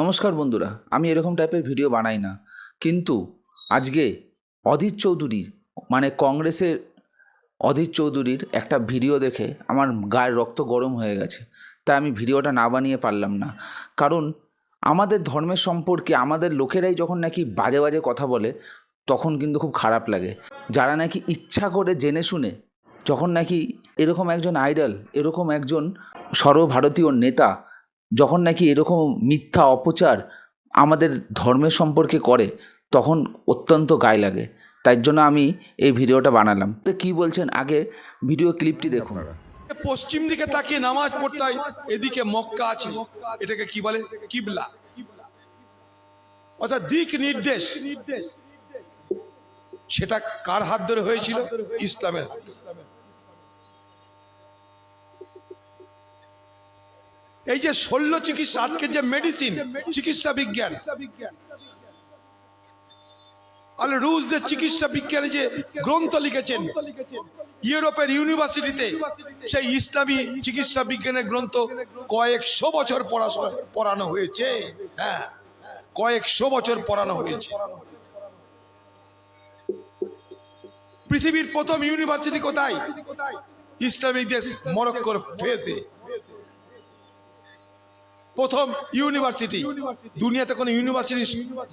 নমস্কার বন্ধুরা, আমি এরকম টাইপের ভিডিও বানাই না। কিন্তু আজকে অধীর চৌধুরীর মানে কংগ্রেসের অধীর চৌধুরীর একটা ভিডিও দেখে আমার গায়ের রক্ত গরম হয়ে গেছে। তাই আমি ভিডিওটা না বানিয়ে পারলাম না। কারণ আমাদের ধর্মের সম্পর্কে আমাদের লোকেরাই যখন নাকি বাজে বাজে কথা বলে, তখন কিন্তু খুব খারাপ লাগে। যারা নাকি ইচ্ছা করে জেনে শুনে, যখন নাকি এরকম একজন আইডল এরকম একজন সর্বভারতীয় নেতা যখন নাকি এরকম মিথ্যা অপচার আমাদের ধর্মের সম্পর্কে করে, তখন অত্যন্ত গায়ে লাগে। তাই জন্য আমি এই ভিডিওটা বানালাম। তো কী বলছেন? আগে ভিডিও ক্লিপটি দেখুন। পশ্চিম দিকে তাকিয়ে নামাজ পড়তে হয়, এদিকে মক্কা আছে। এটাকে কি বলে? কিবলা। অর্থাৎ দিক নির্দেশ। সেটা কার হাত ধরে হয়েছিল? ইসলামের হাত ধরে। এই যে শল্য চিকিৎসা, আজকে যে মেডিসিন চিকিৎসা বিজ্ঞান। আল রুশদের চিকিৎসা বিজ্ঞানে যে গ্রন্থ লিখেছেন, ইউরোপের ইউনিভার্সিটিতে সেই ইসলামী চিকিৎসা বিজ্ঞানের গ্রন্থ কয়েকশো বছর পড়াশোনা, পড়ানো হয়েছে। হ্যাঁ কয়েকশো বছর পড়ানো হয়েছে। পৃথিবীর প্রথম ইউনিভার্সিটি কোথায়? ইসলামিক দেশ মরক্কোর ফেসে। প্রথম ইউনিভার্সিটি। দুনিয়াতে কোনো ইউনিভার্সিটির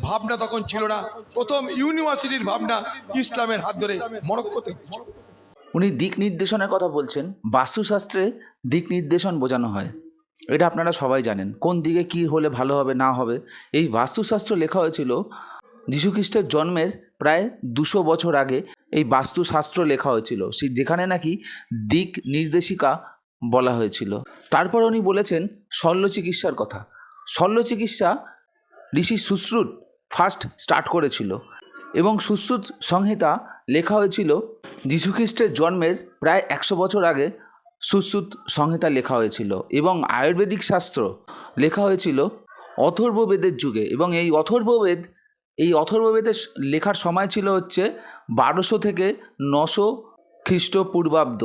ভাবনা তখন ছিল না। প্রথম ইউনিভার্সিটির ভাবনা ইসলামের হাত ধরে মরক্কোতে উনি দিক নির্দেশনের কথা বলছেন, বাস্তুশাস্ত্রে দিক নির্দেশন বোঝানো হয়। এটা আপনারা সবাই জানেন, কোন দিকে কি হলে ভালো হবে, না হবে। এই বাস্তুশাস্ত্র লেখা হয়েছিল যীশুখ্রিস্টের জন্মের প্রায় দুশো বছর আগে। এই বাস্তুশাস্ত্র লেখা হয়েছিল যেখানে নাকি দিক নির্দেশিকা বলা হয়েছিল। তারপর উনি বলেছেন শল্য চিকিৎসার কথা। শল্য চিকিৎসা ঋষি সুশ্রুত ফার্স্ট স্টার্ট করেছিল এবং সুশ্রুত সংহিতা লেখা হয়েছিল যীশুখ্রিস্টের জন্মের প্রায় একশো বছর আগে সুশ্রুত সংহিতা লেখা হয়েছিল এবং আয়ুর্বেদিক শাস্ত্র লেখা হয়েছিল অথর্ববেদের যুগে এবং এই অথর্ববেদ, এই অথর্ববেদের লেখার সময় ছিল হচ্ছে বারোশো থেকে নশো খ্রিস্টপূর্বাব্দ।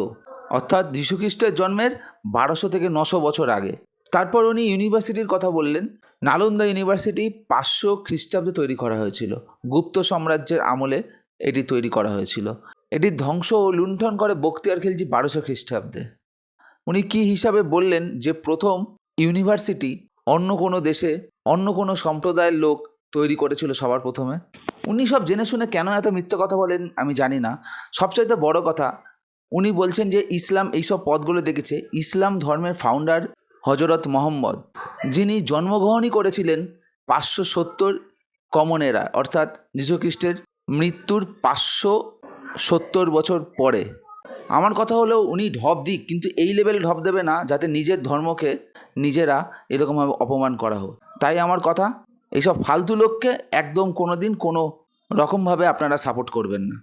অর্থাৎ যীশুখ্রিস্টের জন্মের বারোশো থেকে নশো বছর আগে। তারপর উনি ইউনিভার্সিটির কথা বললেন। নালন্দা ইউনিভার্সিটি পাঁচশো খ্রিস্টাব্দে তৈরি করা হয়েছিল। গুপ্ত সাম্রাজ্যের আমলে এটি তৈরি করা হয়েছিল। এটি ধ্বংস ও লুণ্ঠন করে বক্তিয়ার খিলজি বারোশো খ্রিস্টাব্দে। উনি কি হিসাবে বললেন যে প্রথম ইউনিভার্সিটি অন্য কোনো দেশে, অন্য কোনো সম্প্রদায়ের লোক তৈরি করেছিল সবার প্রথমে? উনি সব জেনে শুনে কেন এত মিথ্যে কথা বলেন আমি জানি না। সবচাইতে বড় কথা উনি বলছেন যে ইসলাম, এইসব পদগুলো দেখেছে। ইসলাম ধর্মের ফাউন্ডার হজরত মোহাম্মদ, যিনি জন্মগ্রহণই করেছিলেন পাঁচশো সত্তর কমনেরা অর্থাৎ যীশুখ্রিস্টের মৃত্যুর পাঁচশো সত্তর বছর পরে। আমার কথা হলো, উনি ঢপ দিক, কিন্তু এই লেভেলে ঢপ দেবে না, যাতে নিজের ধর্মকে নিজেরা এরকমভাবে অপমান করা হোক। তাই আমার কথা, এইসব ফালতু লোককে একদম কোনো দিন কোনো রকমভাবে আপনারা সাপোর্ট করবেন না।